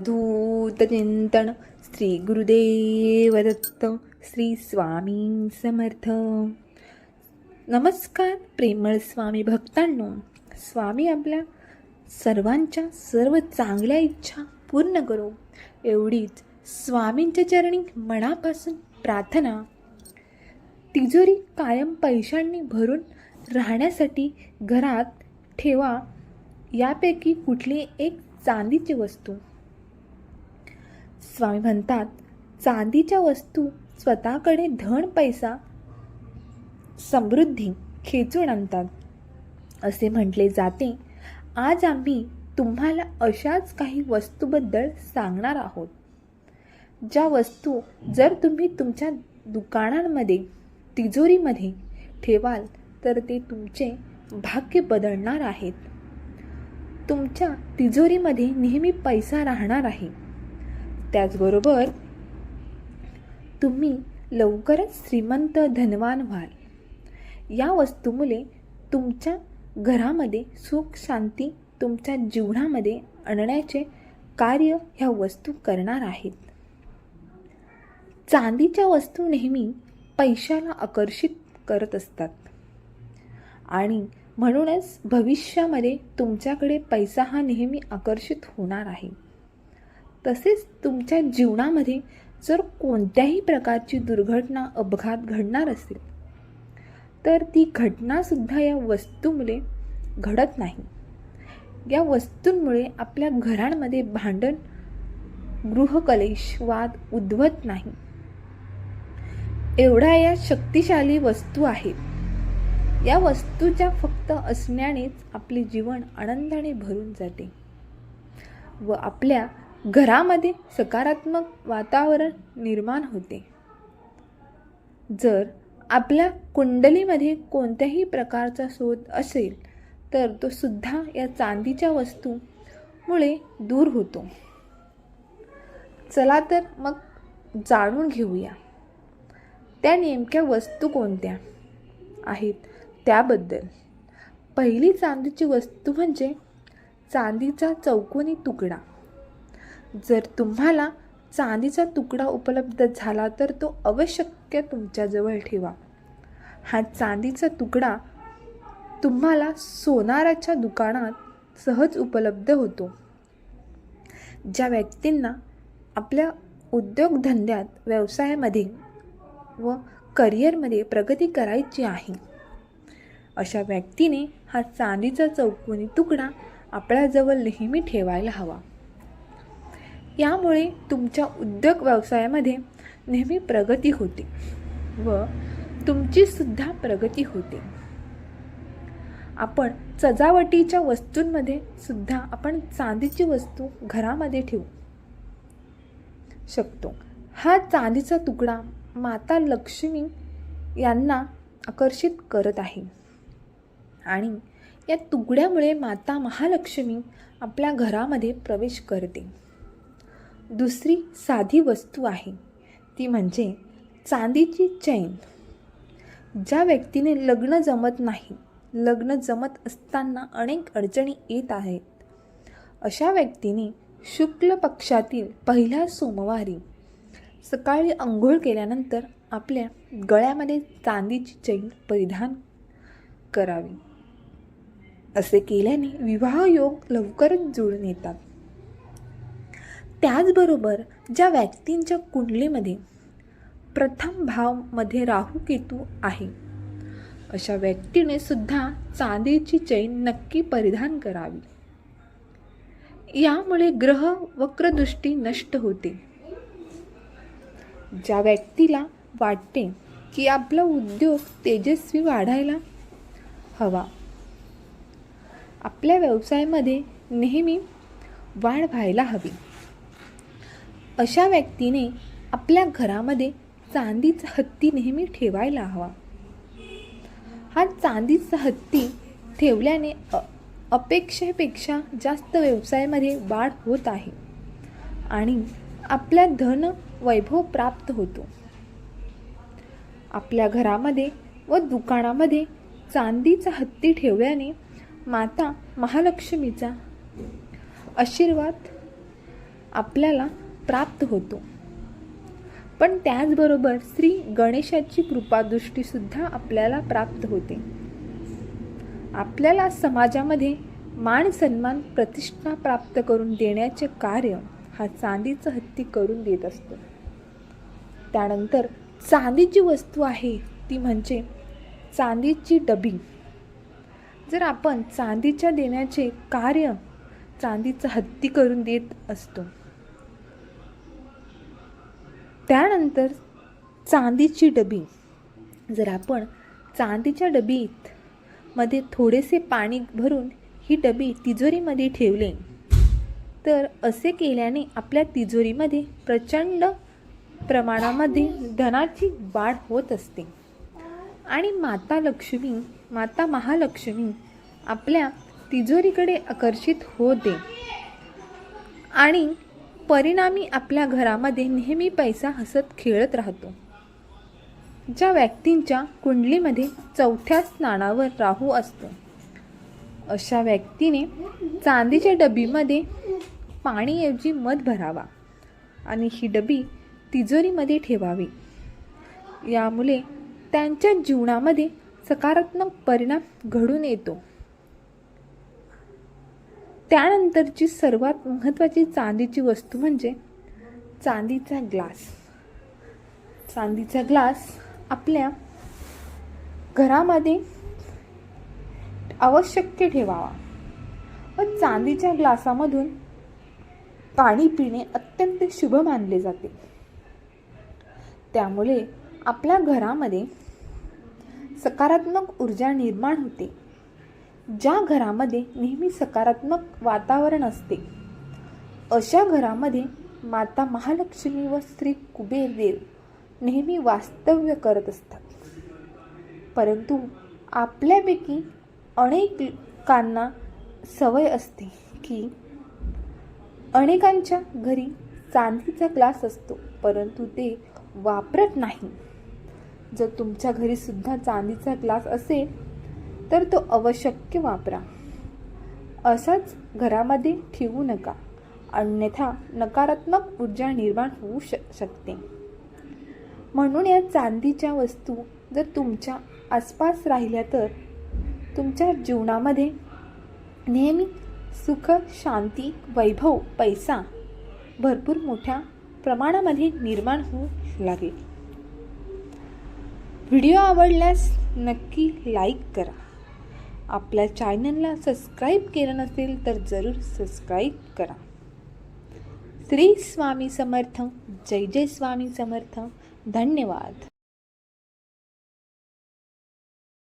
धूतचिंतन श्री गुरुदेव दत्त श्री स्वामी समर्थ। नमस्कार प्रेमळ स्वामी भक्तांनो स्वामी आपल्या सर्वांच्या सर्व चांगल्या इच्छा पूर्ण करो. एवढीच स्वामींच्या चरणी मनापासून प्रार्थना. तिजोरी कायम पैशांनी भरून राहण्यासाठी घरात ठेवा यापैकी कुठली एक चांदीची वस्तू. स्वामी म्हणतात चांदीच्या वस्तू स्वतःकडे धन पैसा समृद्धी खेचून आणतात. असे म्हटले जाते. आज आम्ही तुम्हाला अशाच काही वस्तूबद्दल सांगणार आहोत. ज्या वस्तू जर तुम्ही तुमच्या दुकानांमध्ये तिजोरीमध्ये ठेवाल तर ते तुमचे भाग्य बदलणार आहेत. तुमच्या तिजोरीमध्ये नेहमी पैसा राहणार आहे. त्याचबरोबर तुम्ही लवकरच श्रीमंत धनवान व्हाल. या वस्तूमुळे तुमच्या घरामध्ये सुख शांती तुमच्या जीवनामध्ये आणण्याचे कार्य ह्या वस्तू करणार आहेत. चांदीच्या वस्तू नेहमी पैशाला आकर्षित करत असतात. आणि म्हणूनच भविष्यामध्ये तुमच्याकडे पैसा हा नेहमी आकर्षित होणार आहे. तसेच तुमच्या जीवनामध्ये जर कोणत्याही प्रकारची दुर्घटना अपघात घडणार असेल तर ती घटनासुद्धा या वस्तूमुळे घडत नाही. या वस्तूंमुळे आपल्या घरांमध्ये भांडण गृहकलेश वाद उद्भवत नाही. एवढ्या या शक्तिशाली वस्तू आहेत. या वस्तूच्या फक्त असण्यानेच आपले जीवन आनंदाने भरून जाते व आपल्या घरामध्ये सकारात्मक वातावरण निर्माण होते. जर आपल्या कुंडलीमध्ये कोणत्याही प्रकारचा शोध असेल तर तो सुद्धा या चांदीच्या वस्तूमुळे दूर होतो. चला तर मग जाणून घेऊया. त्या नेमक्या वस्तू कोणत्या आहेत त्याबद्दल. पहिली चांदीची वस्तू म्हणजे चांदीचा चौकोनी तुकडा. जर तुम्हाला चांदीचा तुकडा उपलब्ध झाला तर तो अवश्य तुमच्याजवळ ठेवा. हा चांदीचा तुकडा तुम्हाला सोनाराच्या दुकानात सहज उपलब्ध होतो. ज्या व्यक्तींना आपल्या उद्योगधंद्यात व्यवसायामध्ये व करिअरमध्ये प्रगती करायची आहे अशा व्यक्तीने हा चांदीचा चौकोनी तुकडा आपल्याजवळ नेहमी ठेवायला हवा. यामुळे तुमच्या उद्योग व्यवसायामध्ये नेहमी प्रगती होते व तुमची सुद्धा प्रगती होते. आपण सजावटीच्या वस्तूंमध्ये सुद्धा आपण चांदीची वस्तू घरामध्ये ठेवू शकतो. हा चांदीचा तुकडा माता लक्ष्मी यांना आकर्षित करत आहे. आणि या तुकड्यामुळे माता महालक्ष्मी आपल्या घरामध्ये प्रवेश करते. दुसरी साधी वस्तू आहे. ती म्हणजे चांदीची चैन. ज्या व्यक्तीने लग्न जमत नाही लग्न जमत असताना अनेक अडचणी येत आहेत. अशा व्यक्तीने शुक्ल पक्षातील पहिल्या सोमवारी सकाळी अंघोळ केल्यानंतर आपल्या गळ्यामध्ये चांदीची चैन परिधान करावी. असे केल्याने विवाह योग लवकरच जुळून येतात. त्याचबरोबर ज्या व्यक्तींच्या कुंडलीमध्ये प्रथम भावमध्ये राहू केतू आहे अशा व्यक्तीने सुद्धा चांदीची चैन नक्की परिधान करावी. यामुळे ग्रह वक्रदृष्टी नष्ट होते. ज्या व्यक्तीला वाटते की आपला उद्योग तेजस्वी वाढायला हवा आपल्या व्यवसायामध्ये नेहमी वाढ व्हायला हवी. अशा व्यक्तीने आपल्या घरामध्ये चांदीचा हत्ती नेहमी ठेवायला हवा. हा चांदीचा हत्ती ठेवल्याने अपेक्षेपेक्षा जास्त व्यवसायामध्ये वाढ होत आहे आणि आपल्या धन वैभव प्राप्त होतो. आपल्या घरामध्ये व दुकानामध्ये चांदीचा हत्ती ठेवल्याने माता महालक्ष्मीचा आशीर्वाद आपल्याला प्राप्त होतो. पण त्याचबरोबर श्री गणेशाची कृपादृष्टीसुद्धा आपल्याला प्राप्त होते. आपल्याला समाजामध्ये मान सन्मान प्रतिष्ठा प्राप्त करून देण्याचे कार्य हा चांदीचं हत्ती करून देत असतो. त्यानंतर चांदीची वस्तू आहे ती म्हणजे चांदीची डबी. जर आपण चांदीच्या देण्याचे कार्य चांदीचं हत्ती करून देत असतो त्यानंतर चांदीची डबी. जर आपण चांदीच्या डबीत मध्ये थोडेसे पाणी भरून ही डबी तिजोरीमध्ये ठेवले तर असे केल्याने आपल्या तिजोरीमध्ये प्रचंड प्रमाणामध्ये धनाची वाढ होत असते. आणि माता लक्ष्मी माता महालक्ष्मी आपल्या तिजोरीकडे आकर्षित होते. आणि परिणामी आपल्या घरामध्ये नेहमी पैसा हसत खेळत राहतो. ज्या व्यक्तींच्या कुंडलीमध्ये चौथ्या स्थानावर राहू असतो अशा व्यक्तीने चांदीच्या डबीमध्ये पाणीऐवजी मध भरावा आणि ही डबी तिजोरीमध्ये ठेवावी. यामुळे त्यांच्या जीवनामध्ये सकारात्मक परिणाम घडून येतो. त्यानंतरची सर्वात महत्त्वाची चांदीची वस्तू म्हणजे चांदीचा ग्लास. चांदीचा ग्लास आपल्या घरामध्ये आवश्यक ठेवावा. व चांदीच्या ग्लासामधून पाणी पिणे अत्यंत शुभ मानले जाते. त्यामुळे आपल्या घरामध्ये सकारात्मक ऊर्जा निर्माण होते. ज्या घरामध्ये नेहमी सकारात्मक वातावरण असते अशा घरामध्ये माता महालक्ष्मी व श्री कुबेर देव नेहमी वास्तव्य करत असतात. परंतु आपल्यापैकी अनेकांना सवय असते की अनेकांच्या घरी चांदीचा ग्लास असतो परंतु ते वापरत नाही. जर तुमच्या घरीसुद्धा चांदीचा ग्लास असेल तर तो आवश्यक वापरा. असाच घरामध्ये ठेवू नका. अन्यथा नकारात्मक ऊर्जा निर्माण होऊ श शकते. म्हणून या चांदीच्या वस्तू जर तुमच्या आसपास राहिल्या तर तुमच्या जीवनामध्ये नेहमी सुख शांती वैभव पैसा भरपूर मोठ्या प्रमाणामध्ये निर्माण होऊ लागेल. व्हिडिओ आवडल्यास नक्की लाईक करा. आपल्या चॅनलला सबस्क्राईब केलं नसेल तर जरूर सबस्क्राईब करा. श्री स्वामी समर्थ जय जय स्वामी समर्थ. धन्यवाद.